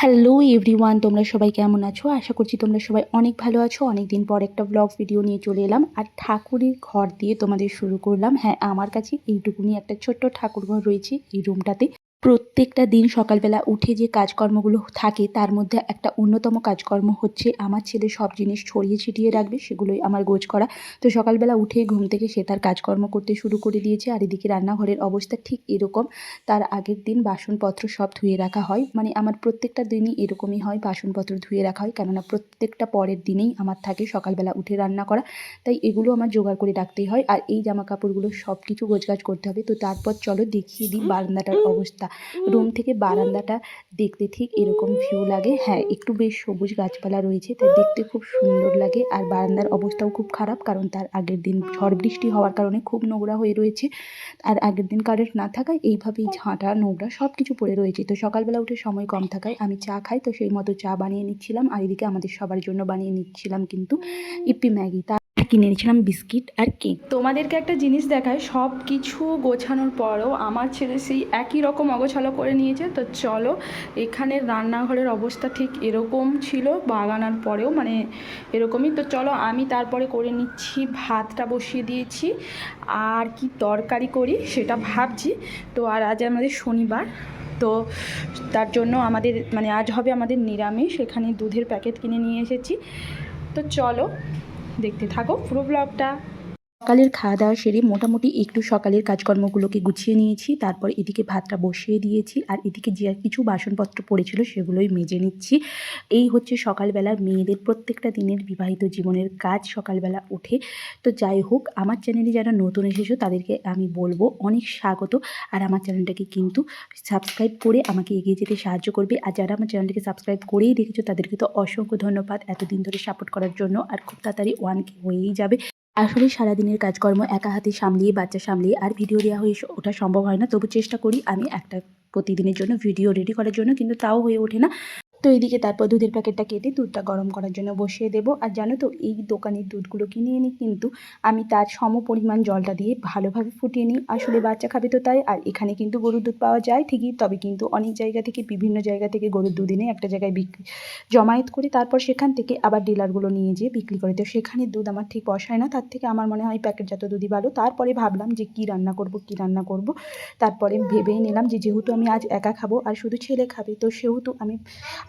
Hello everyone তোমরা সবাই কেমন আছো? আশা করছি তোমরা সবাই অনেক ভালো আছো। অনেক দিন পর একটা ব্লগ ভিডিও নিয়ে চলে এলাম। আর ঠাকুরের ঘর দিয়ে তোমাদের শুরু করলাম। হ্যাঁ আমার কাছে এইটুকুনি একটা ছোট্ট ঠাকুর ঘর রয়েছে এই রুমটাতে প্রত্যেকটা দিন সকালবেলা উঠে যে কাজকর্মগুলো থাকে তার মধ্যে একটা অন্যতম কাজকর্ম হচ্ছে আমার ছেলে সব জিনিস ছড়িয়ে ছিটিয়ে রাখবে সেগুলোই আমার গোছ করা। তো সকালবেলা উঠে ঘুম থেকে সে তার কাজকর্ম করতে শুরু করে দিয়েছে আর এদিকে রান্নাঘরের অবস্থা ঠিক এরকম তার আগের দিন বাসনপত্র সব ধুয়ে রাখা হয়। মানে আমার প্রত্যেকটা দিনই এরকমই হয় বাসনপত্র ধুয়ে রাখা হয় কেননা প্রত্যেকটা পরের দিনেই আমার থাকে সকালবেলা উঠে রান্না করা। তাই এগুলো আমার জোগাড় করে রাখতেই হয়। আর এই জামা কাপড়গুলো সব কিছু গোছগাছ করতে হবে। তো তারপর চলো দেখিয়ে দিই বারান্দাটার অবস্থা। রুম থেকে বারান্দাটা দেখতে ঠিক এরকম ভিউ লাগে। হ্যাঁ একটু বেশ সবুজ গাছপালা রয়েছে তাই দেখতে খুব সুন্দর লাগে। আর বারান্দার অবস্থাও খুব খারাপ কারণ তার আগের দিন ঝড় বৃষ্টি হওয়ার কারণে খুব নোংরা হয়ে রয়েছে। আর আগের দিন কারেন্ট না থাকায় এইভাবেই ঝাঁটা নোংরা সব কিছু পড়ে রয়েছে। তো সকালবেলা উঠে সময় কম থাকায় আমি চা খাই তো সেই মতো চা বানিয়ে নিচ্ছিলাম। আর এদিকে আমাদের সবার জন্য বানিয়ে নিচ্ছিলাম কিন্তু ইপি ম্যাগি কিনে নিয়েছিলাম বিস্কিট আর কেক। তোমাদেরকে একটা জিনিস দেখায় সব কিছু গোছানোর পরও আমার ছেলে সেই একই রকম অগোছালো করে নিয়েছে। তো চলো, এখানে রান্নাঘরের অবস্থা ঠিক এরকম ছিল বাগানার পরেও মানে এরকমই। তো চলো, আমি তারপরে করে নিচ্ছি, ভাতটা বসিয়ে দিয়েছি। আর কি তরকারি করি সেটা ভাবছি। তো আর আজ আমাদের শনিবার, তো তার জন্য আমাদের মানে আজ হবে আমাদের নিরামিষ। এখানে দুধের প্যাকেট কিনে নিয়ে এসেছি। তো চলো দেখতে থাকো পুরো ব্লগটা সকালের খাওয়া দাওয়া সেরে মোটামুটি একটু সকালের কাজকর্মগুলোকে গুছিয়ে নিয়েছি, তারপর এদিকে ভাতটা বসিয়ে দিয়েছি, আর এদিকে যে কিছু বাসনপত্র পড়েছিল সেগুলোই মেজে নিচ্ছি। এই হচ্ছে সকালবেলা মেয়েদের প্রত্যেকটা দিনের বিবাহিত জীবনের কাজ সকালবেলা উঠে। তো যাই হোক, আমার চ্যানেলে যারা নতুন এসেছ তাদেরকে আমি বলব অনেক স্বাগত, আর আমার চ্যানেলটাকে কিন্তু সাবস্ক্রাইব করে আমাকে এগিয়ে যেতে সাহায্য করবে। আর যারা আমার চ্যানেলটাকে সাবস্ক্রাইব করেই রেখেছো তাদেরকে তো অসংখ্য ধন্যবাদ এতদিন ধরে সাপোর্ট করার জন্য, আর খুব তাড়াতাড়ি ওয়ান হয়েই যাবে। আসলে সারাদিনের কাজকর্ম একা হাতে সামলিয়ে, বাচ্চা সামলিয়ে আর ভিডিও দেওয়া হয়ে ওঠা সম্ভব হয় না। তবু চেষ্টা করি আমি একটা প্রতিদিনের জন্য ভিডিও রেডি করার জন্য, কিন্তু তাও হয়ে ওঠে না। তো এইদিকে তারপর দুধের প্যাকেটটা কেটে দুধটা গরম করার জন্য বসিয়ে দেবো। আর জানো তো, এই দোকানের দুধগুলো কিনে এনে কিন্তু আমি তার সম পরিমাণ জলটা দিয়ে ভালোভাবে ফুটিয়ে নিই। আসলে বাচ্চা খাবে তো তাই, আর এখানে কিন্তু গরুর দুধ পাওয়া যায় ঠিকই, তবে কিন্তু অনেক জায়গা থেকে, বিভিন্ন জায়গা থেকে গরুর দুধ এনে একটা জায়গায় বিক্রি, জমায়েত করে তারপর সেখান থেকে আবার ডিলারগুলো নিয়ে যেয়ে বিক্রি করে। তো সেখানে দুধ আমার ঠিক বসায় না, তার থেকে আমার মনে হয় প্যাকেটজাত দুধই ভালো। তারপরে ভাবলাম যে কী রান্না করব, কী রান্না করব। তারপরে ভেবেই নিলাম যে যেহেতু আমি আজ একা খাব, আর শুধু ছেলে খাবে, তো সেহেতু আমি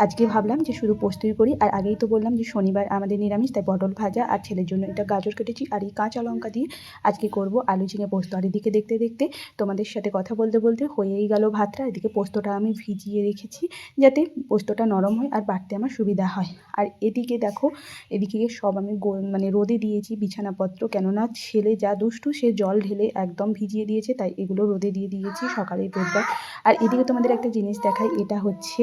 আজকে ভাবলাম যে শুধু পোস্তই করি, আর আগেই তো বললাম যে শনিবার আমাদের নিরামিষ, তাই পটল ভাজা আর ছেলের জন্য এটা গাজর কেটেছি আর এই কাঁচা লঙ্কা দিয়ে আজকে করব আলু ঝিঙে পোস্ত। আর এদিকে দেখতে দেখতে তোমাদের সাথে কথা বলতে বলতে হয়েই গেল ভাতটা, এদিকে পোস্তটা আমি ভিজিয়ে রেখেছি যাতে পোস্তটা নরম হয় আর বাড়তে আমার সুবিধা হয়। আর এদিকে দেখো, এদিকে সব আমি মানে রোদে দিয়েছি বিছানাপত্র, কেননা ছেলে যা দুষ্টু সে জল ঢেলে একদম ভিজিয়ে দিয়েছে, তাই এগুলো রোদে দিয়ে দিয়েছি সকালের রোদটা। আর এদিকে তোমাদের একটা জিনিস দেখাই, এটা হচ্ছে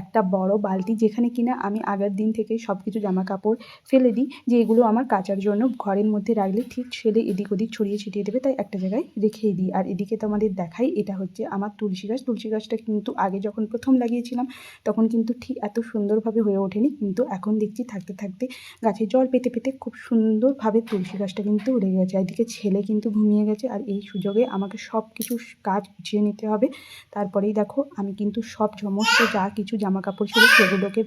একটা বড় বালতি যেখানে কিনা আমি আগের দিন থেকে সব কিছু জামা কাপড় ফেলে দিই, যে এগুলো আমার কাচার জন্য ঘরের মধ্যে রাখলে ঠিক ছেলে এদিক ওদিক ছড়িয়ে ছিটিয়ে দেবে, তাই একটা জায়গায় রেখেই দিই। আর এদিকে তোমাদের দেখাই, এটা হচ্ছে আমার তুলসী গাছ। তুলসী গাছটা কিন্তু আগে যখন প্রথম লাগিয়েছিলাম, তখন কিন্তু ঠিক এত সুন্দরভাবে হয়ে ওঠেনি, কিন্তু এখন দেখছি থাকতে থাকতে গাছে জল পেতে পেতে খুব সুন্দরভাবে তুলসী গাছটা কিন্তু উড়ে গেছে। এদিকে ছেলে কিন্তু ঘুমিয়ে গেছে, আর এই সুযোগে আমাকে সব কিছু কাজ গুছিয়ে নিতে হবে। তারপরেই দেখো, আমি কিন্তু সব সমস্ত যা কিছু জামা কাপড় ছিল সেগুলোকে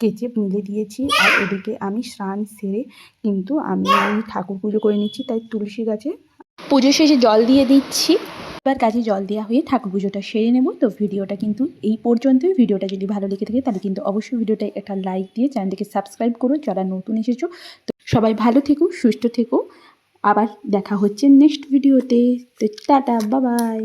কেচে মিলে দিয়েছি। আর এদিকে আমি স্নান সেরে কিন্তু আমি ঠাকুর পুজো করে নিচ্ছি, তাই তুলসী গাছে। পুজো শেষে জল দিয়ে দিচ্ছি। এবার কাজে জল দেওয়া হয়ে ঠাকুর পুজোটা সেরে নেব। তো ভিডিওটা কিন্তু এই পর্যন্তই। ভিডিওটা যদি ভালো লেগে থাকে, তাহলে কিন্তু অবশ্যই ভিডিওটা একটা লাইক দিয়ে চ্যানেলটিকে সাবস্ক্রাইব করো, যারা নতুন এসেছ। তো সবাই ভালো থেকো, সুস্থ থেকো। আবার দেখা হচ্ছে নেক্সট ভিডিওতে। তো টাটা, বাবাই।